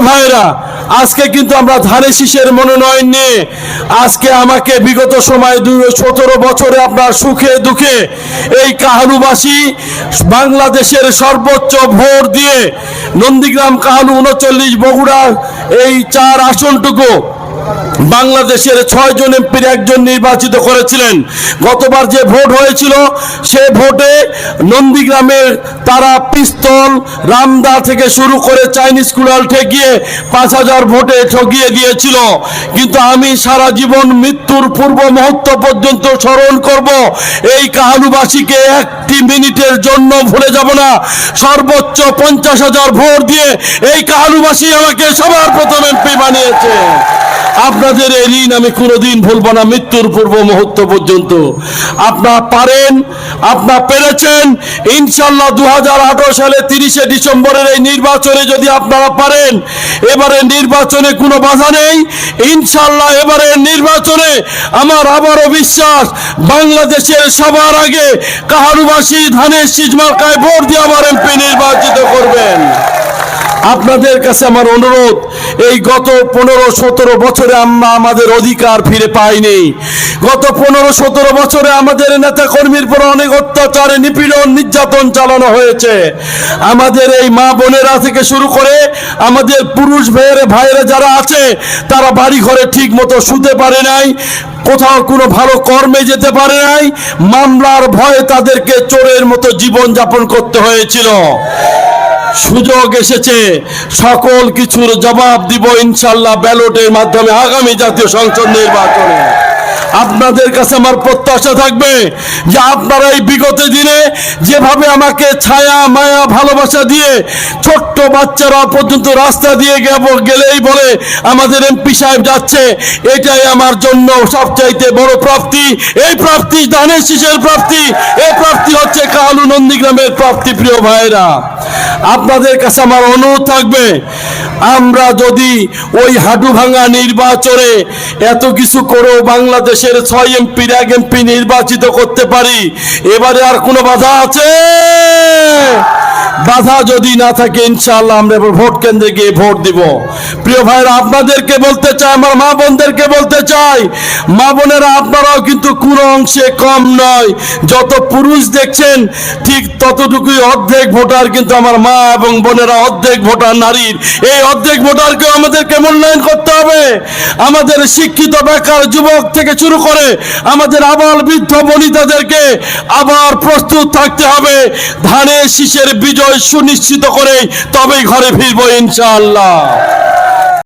ভাইরা, আজকে কিন্তু আমরা ধানের শীষের মনোনয়ন নিয়ে আজকে আমাকে বিগত সময় দু সতেরো বছরে আপনার সুখে দুঃখে এই কাহানুবাসী বাংলাদেশের সর্বোচ্চ ভোট দিয়ে নন্দীগ্রাম কাহানু উনচল্লিশ বগুড়া এই চার আসনটুকু বাংলাদেশের ছয় জন এমপির একজন নির্বাচিত করেছিলেন। গতবার যে ভোট হয়েছিল, সে ভোটে নন্দীগ্রামের তারা পিস্তল রামদা থেকে শুরু করে চাইনিজ কুড়াল ঠেকিয়ে পাঁচ হাজার ভোটে ঠকিয়ে দিয়েছিল। কিন্তু আমি সারা জীবন মৃত্যুর পূর্ব মুহূর্ত পর্যন্ত স্মরণ করব, এই কাহানুবাসীকে একটি মিনিটের জন্য ভুলে যাব না। সর্বোচ্চ পঞ্চাশ হাজার ভোট দিয়ে এই কাহানুবাসী আমাকে সবার প্রথম এমপি বানিয়েছে। আপনাদের এই ঋণ আমি কোনোদিন ভুলবো না, মৃত্যুর পূর্ব মুহূর্ত পর্যন্ত। আপনারা পারেন, আপনারা পেরেছেন ইনশাল্লাহ দু হাজার সালে তিরিশে ডিসেম্বরের এই নির্বাচনে যদি আপনারা পারেন, এবারে নির্বাচনে কোনো বাধা নেই। ইনশাল্লাহ এবারে নির্বাচনে আমার আবারও বিশ্বাস, বাংলাদেশের সবার আগে কাহারুবাসী ধানের সিজমার্কায় ভোট দিয়ে আমার এমপি নির্বাচিত করবেন। আপনাদের কাছে আমার অনুরোধ এই গত পনেরো সতেরো বছরে আমরা আমাদের অধিকার ফিরে পাইনি। গত পনেরো সতেরো বছরে আমাদের নেতা কর্মীর পর অনেক অত্যাচারে, নিপীড়ন, নির্যাতন চালানো হয়েছে। আমাদের এই মা বোনেরা থেকে শুরু করে আমাদের পুরুষ ভাইয়েরা ভাইয়েরা যারা আছে, তারা বাড়ি ঘরে ঠিক মতো শুতে পারে নাই, কোথাও কোনো ভালো কর্মে যেতে পারে নাই, মামলার ভয়ে তাদেরকে চোরের মতো জীবন যাপন করতে হয়েছিল। সুযোগ এসেছে। সকল কিছুর জবাব দিব ইনশাল্লাহ ব্যালটের মাধ্যমে আগামী জাতীয় সংসদ নির্বাচনে। আপনাদের কাছে আমার প্রত্যাশা থাকবে যে আপনারা এই বিগত দিনে যেভাবে আমাকে ছায়া, মায়া, ভালোবাসা দিয়ে ছোট্ট বাচ্চারা পর্যন্ত রাস্তা দিয়ে গেলেই বলে আমাদের এমপি সাহেব যাচ্ছে, এটাই আমার জন্য সবচাইতে বড় প্রাপ্তি। এই প্রাপ্তি ধানের শীষের প্রাপ্তি, এই প্রাপ্তি হচ্ছে কালু নন্দীগ্রামের প্রাপ্তি, প্রিয় ভাইরা আপনাদের কাছে আমার অনুরোধ থাকবে, আমরা যদি ওই হাডু ভাঙা নির্বাচনে এত কিছু করেও বাংলাদেশের ছয় এমপির, এক এমপি নির্বাচিত করতে পারি, এবারে আর কোনো বাধা আছে? বাধা যদি না থাকে, ইনশাআল্লাহ আমরা এবার ভোট কেন্দ্রে গিয়ে ভোট দিব। প্রিয় ভাইরা আপনাদেরকে বলতে চাই, আমার মা বোনদেরকে বলতে চাই, মা বোনেরা, আপনারাও কিন্তু কোনো অংশে কম নয়। যত পুরুষ দেখছেন, ঠিক ততটুকুই অর্ধেক ভোটার কিন্তু আমার মা এবং বোনেরা অর্ধেক ভোটার নারীর। এই অর্ধেক ভোটারকে আমাদেরকে মূল্যায়ন করতে হবে। আমাদের শিক্ষিত, বেকার যুবক থেকে শুরু করে আমাদের আবার বৃদ্ধ বনিতাদেরকে আবার প্রস্তুত থাকতে হবে। ধানের শীষের বিজয় সুনিশ্চিত করে তবেই ঘরে ফিরবো ইনশাআল্লাহ।